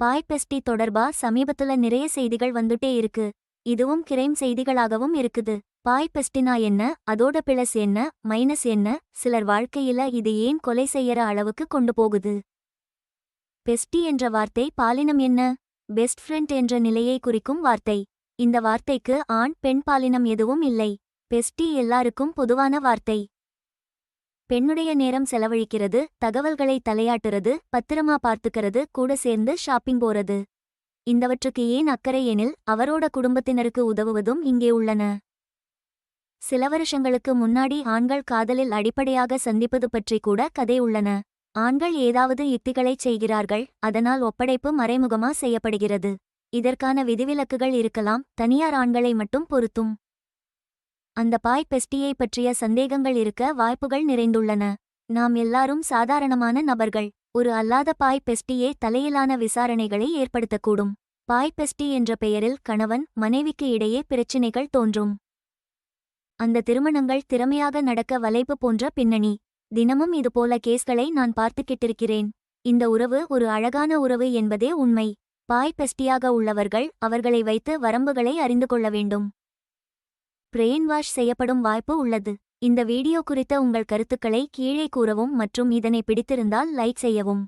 Boy bestie தொடர்பா சமீபத்துல நிறைய செய்திகள் வந்துட்டே இருக்கு. இதுவும் கிரைம் செய்திகளாகவும் இருக்குது. பாய் பெஸ்டினா என்ன? அதோட பிளஸ் என்ன? மைனஸ் என்ன? சிலர் வாழ்க்கையில இது ஏன் கொலை செய்யற அளவுக்கு கொண்டு போகுது? பெஸ்டி என்ற வார்த்தை பாலினம் என்ன? பெஸ்ட் ஃப்ரெண்ட் என்ற நிலையை குறிக்கும் வார்த்தை. இந்த வார்த்தைக்கு ஆண் பெண் பாலினம் எதுவும் இல்லை. பெஸ்டி எல்லாருக்கும் பொதுவான வார்த்தை. பெண்ணுடைய நேரம் செலவழிக்கிறது தகவல்களை தலையாட்டுறது பத்திரமா பார்த்துக்கிறது கூட சேர்ந்து ஷாப்பிங் போறது. இந்தவற்றுக்கு ஏன் அக்கறை எனில் அவரோட குடும்பத்தினருக்கு உதவுவதும் இங்கே உள்ளன. சில வருஷங்களுக்கு முன்னாடி ஆண்கள் காதலில் அடிப்படையாக சந்திப்பது பற்றி கூட கதை உள்ளன. ஆண்கள் ஏதாவது யுத்திகளைச் செய்கிறார்கள் அதனால் ஒப்படைப்பு மறைமுகமா செய்யப்படுகிறது. இதற்கான விதிவிலக்குகள் இருக்கலாம் தனியார் ஆண்களை மட்டும் பொருத்தும். அந்த பாய் பெஸ்டியை பற்றிய சந்தேகங்கள் இருக்க வாய்ப்புகள் நிறைந்துள்ளன. நாம் எல்லாரும் சாதாரணமான நபர்கள். ஒரு அல்லாத பாய் பெஸ்டியே தலையிலான விசாரணைகளை ஏற்படுத்தக்கூடும். பாய் பெஸ்டி என்ற பெயரில் கணவன் மனைவிக்கு இடையே பிரச்சினைகள் தோன்றும். அந்த திருமணங்கள் திறமையாக நடக்க வலைப்பு போன்ற பின்னணி. தினமும் இதுபோல கேஸ்களை நான் பார்த்துக்கிட்டிருக்கிறேன். இந்த உறவு ஒரு அழகான உறவு என்பதே உண்மை. பாய் பெஸ்டியாக உள்ளவர்கள் அவர்களை வைத்து வரம்புகளை அறிந்து கொள்ள வேண்டும். பிரெயின் வாஷ் செய்யப்படும் வாய்ப்பு உள்ளது. இந்த வீடியோ குறித்த உங்கள் கருத்துக்களை கீழே கூறவும் மற்றும் இதனை பிடித்திருந்தால் லைக் செய்யவும்.